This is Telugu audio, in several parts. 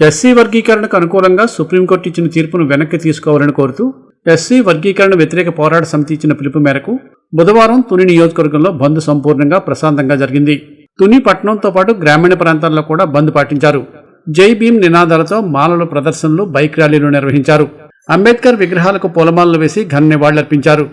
ఎస్సీ వర్గీకరణకు అనుకూలంగా సుప్రీంకోర్టు ఇచ్చిన తీర్పును వెనక్కి తీసుకోవాలని కోరుతూ ఎస్సీ వర్గీకరణ వ్యతిరేక పోరాట సమితి ఇచ్చిన పిలుపు మేరకు బుధవారం తుని నియోజకవర్గంలో బంద్ సంపూర్ణంగా ప్రశాంతంగా జరిగింది. తుని పట్టణంతో పాటు గ్రామీణ ప్రాంతాల్లో కూడా బంద్ పాటించారు. జై భీమ్ నినాదాలతో మాలల ప్రదర్శనలు బైక్ ర్యాలీలు నిర్వహించారు. అంబేద్కర్ విగ్రహాలకు పూలమాలలు వేసి ఘన నివాళులర్పించారు.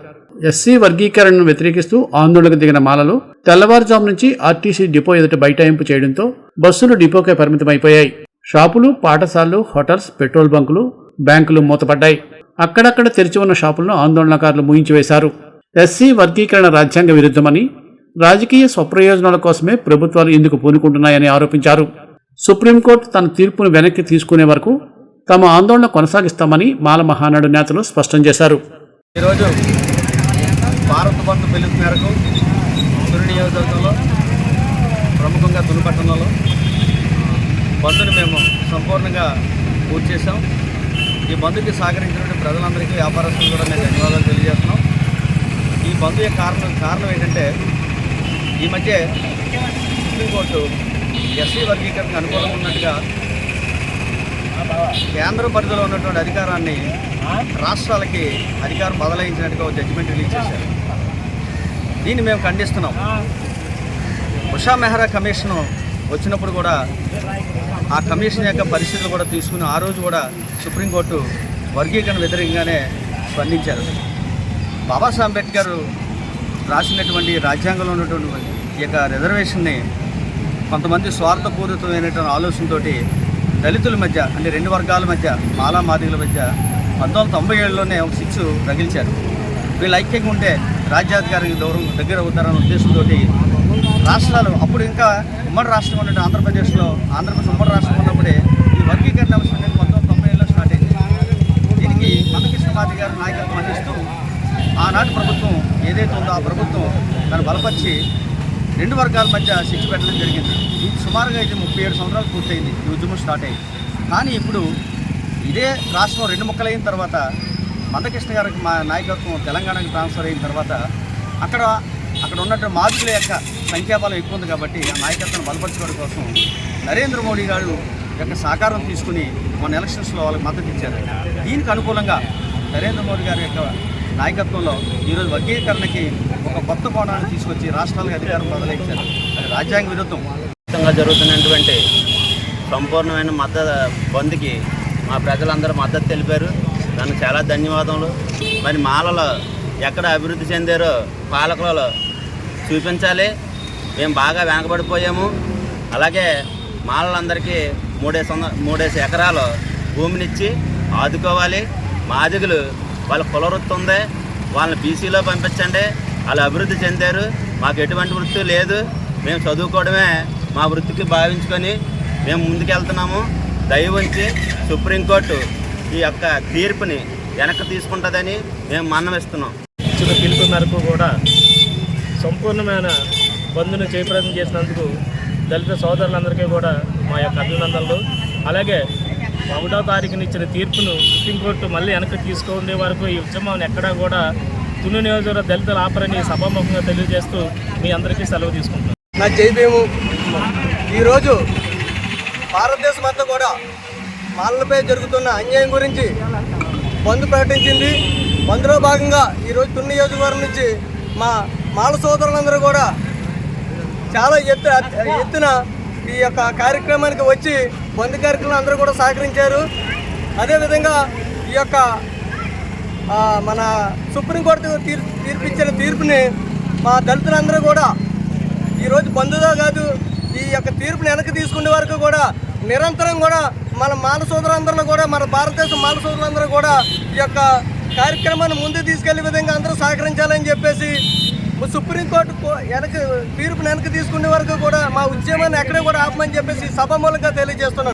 ఎస్సీ వర్గీకరణను వ్యతిరేకిస్తూ ఆందోళనకు దిగిన మాలలు తెల్లవారుజాము నుంచి ఆర్టీసీ డిపో ఎదుట బైఠాయింపు చేయడంతో బస్సులు డిపోకే పరిమితమైపోయాయి. షాపులు పాఠశాలలు హోటల్స్ పెట్రోల్ బంకులు బ్యాంకులు మూతపడ్డాయి. అక్కడక్కడ తెరిచి ఉన్న షాపులను ఆందోళనకారులు ముయించివేశారు. ఎస్సీ వర్గీకరణ రాజ్యాంగ విరుద్ధమని రాజకీయ స్వప్రయోజనాల కోసమే ప్రభుత్వాలు ఇందుకు పూనుకుంటున్నాయని ఆరోపించారు. సుప్రీంకోర్టు తన తీర్పును వెనక్కి తీసుకునే వరకు తమ ఆందోళన కొనసాగిస్తామని మాల మహానాడు నేతలు స్పష్టం చేశారు. ఈరోజు భారత్ బంద్ పిలుపు మేరకు నియోజకవర్గంలో ప్రముఖంగా తుని పట్టణంలో బంద్ను మేము సంపూర్ణంగా పూర్తి చేశాం. ఈ బంద్కి సహకరించినటువంటి ప్రజలందరికీ వ్యాపారస్తులు కూడా మేము ధన్యవాదాలు తెలియజేస్తున్నాం. ఈ బంద్ యొక్క కారణం కారణం ఏంటంటే ఈ మధ్య సుప్రీంకోర్టు ఎస్సీ వర్గీకరణకు అనుకూలంగా ఉన్నట్టుగా కేంద్ర పరిధిలో ఉన్నటువంటి అధికారాన్ని రాష్ట్రాలకి అధికారం బదలాయించినట్టుగా ఒక జడ్జిమెంట్ రిలీజ్ చేశారు. దీన్ని మేము ఖండిస్తున్నాం. ఉషా మెహ్రా కమిషన్ వచ్చినప్పుడు కూడా ఆ కమిషన్ యొక్క పరిస్థితులు కూడా తీసుకుని ఆ రోజు కూడా సుప్రీంకోర్టు వర్గీకరణ వ్యతిరేకంగానే స్పందించారు. బాబాసాహెబ్ అంబేద్కర్ రాసినటువంటి రాజ్యాంగంలో ఉన్నటువంటి ఈ యొక్క రిజర్వేషన్ని కొంతమంది స్వార్థపూరితమైనటువంటి ఆలోచనతో దళితుల మధ్య అంటే రెండు వర్గాల మధ్య మాలా మాదిగల మధ్య పంతొమ్మిది వందల తొంభై ఏడులోనే ఒక శిక్ష రగిల్చారు. వీళ్ళు ఐక్యంగా ఉంటే రాజ్యాధికారికి దూరం దగ్గర అవుతారనే ఉద్దేశంతో రాష్ట్రాలు అప్పుడు ఇంకా ఉమ్మడి రాష్ట్రం ఉన్నట్టు ఆంధ్రప్రదేశ్లో ఆంధ్రప్రదేశ్ ఉమ్మడి రాష్ట్రం ఉన్నప్పుడే ఈ వర్గీకరణ అంశం అనేది పంతొమ్మిది తొంభై ఏళ్ళలో స్టార్ట్ అయింది. దీనికి మందకృష్ణ మాది గారు నాయకత్వం వహిస్తూ ఆనాటి ప్రభుత్వం ఏదైతే ఉందో ఆ ప్రభుత్వం దాన్ని బలపరిచి రెండు వర్గాల మధ్య శిక్ష పెట్టడం జరిగింది. ఇది సుమారుగా ఇది ముప్పై ఏడు సంవత్సరాలు పూర్తయింది. ఈ ఉద్యమం స్టార్ట్ అయ్యి. కానీ ఇప్పుడు ఇదే రాష్ట్రం రెండు ముక్కలైన తర్వాత మందకృష్ణ గారికి మా నాయకత్వం తెలంగాణకి ట్రాన్స్ఫర్ అయిన తర్వాత అక్కడ అక్కడ ఉన్నటువంటి మార్పుల యొక్క సంఖ్యాబలం ఎక్కువ ఉంది కాబట్టి ఆ నాయకత్వం బలపరచుకోవడం కోసం నరేంద్ర మోడీ గారు యొక్క సహకారం తీసుకుని మన ఎలక్షన్స్లో వాళ్ళకి మద్దతు ఇచ్చారు. దీనికి అనుకూలంగా నరేంద్ర మోడీ గారి యొక్క నాయకత్వంలో ఈరోజు వర్గీకరణకి ఒక కొత్త కోణాన్ని తీసుకొచ్చి రాష్ట్రాలకు అధికారం బదలాయించారు. అది రాజ్యాంగ విరుద్ధం. జరుగుతున్నటువంటి సంపూర్ణమైన మద్దతు బంద్కి మా ప్రజలందరూ మద్దతు తెలిపారు. దానికి చాలా ధన్యవాదములు. మరి మాలలో ఎక్కడ అభివృద్ధి చెందారో పాలకులలో చూపించాలి. మేము బాగా వెనకబడిపోయాము. అలాగే మాలలందరికీ మూడేసి వంద మూడేసి ఎకరాలు భూమినిచ్చి ఆదుకోవాలి. మాదిగులు వాళ్ళ కుల వృత్తి ఉంది. వాళ్ళని బీసీలో పంపించండి. వాళ్ళు అభివృద్ధి చెందారు. మాకు ఎటువంటి వృత్తి లేదు. మేము చదువుకోవడమే మా వృత్తికి భావించుకొని మేము ముందుకెళ్తున్నాము. దయ ఉంచి సుప్రీంకోర్టు ఈ యొక్క తీర్పుని వెనక్కి తీసుకుంటుందని మేము మన్నమిస్తున్నాం ఇచ్చిన పిలుపు మేరకు కూడా సంపూర్ణమైన బంధును జయప్రదం చేసినందుకు దళిత సోదరులందరికీ కూడా మా యొక్క అభినందనలు. అలాగే ఒకటో తారీఖున ఇచ్చిన తీర్పును సుప్రీంకోర్టు మళ్ళీ వెనక్కి తీసుకునే వరకు ఈ ఉద్యమం ఎక్కడా కూడా తుని నియోజకవర్గ దళితులు ఆపరని సభాముఖంగా తెలియజేస్తూ మీ అందరికీ సెలవు తీసుకుంటాం నా జైభీము ఈరోజు భారతదేశం అంతా కూడా మాలలపై జరుగుతున్న అన్యాయం గురించి బంద్ ప్రకటించింది. బంద్లో భాగంగా ఈరోజు తుని నియోజకవర్గం నుంచి మా మాల సోదరులందరూ కూడా చాలా ఎత్తు ఎత్తున ఈ యొక్క కార్యక్రమానికి వచ్చి బంధు కార్యక్రమం అందరూ కూడా సహకరించారు. అదేవిధంగా ఈ యొక్క మన సుప్రీంకోర్టు తీర్ తీర్పిచ్చిన తీర్పుని మా దళితులందరూ కూడా ఈరోజు బంధుదా కాదు ఈ యొక్క తీర్పుని వెనక్కి తీసుకునే వరకు కూడా నిరంతరం కూడా మన మాన సోదరులందరూ కూడా మన భారతదేశం మాన సోదరులందరూ కూడా ఈ యొక్క కార్యక్రమాన్ని ముందు తీసుకెళ్ళే విధంగా అందరూ సహకరించాలని చెప్పేసి సుప్రీంకోర్టు కో- వెనక తీర్పును వెనక తీసుకునే వరకు కూడా మా ఉద్యమాన్ని ఎక్కడే కూడా ఆపమని చెప్పేసి సభ మూలంగా తెలియజేస్తున్నాను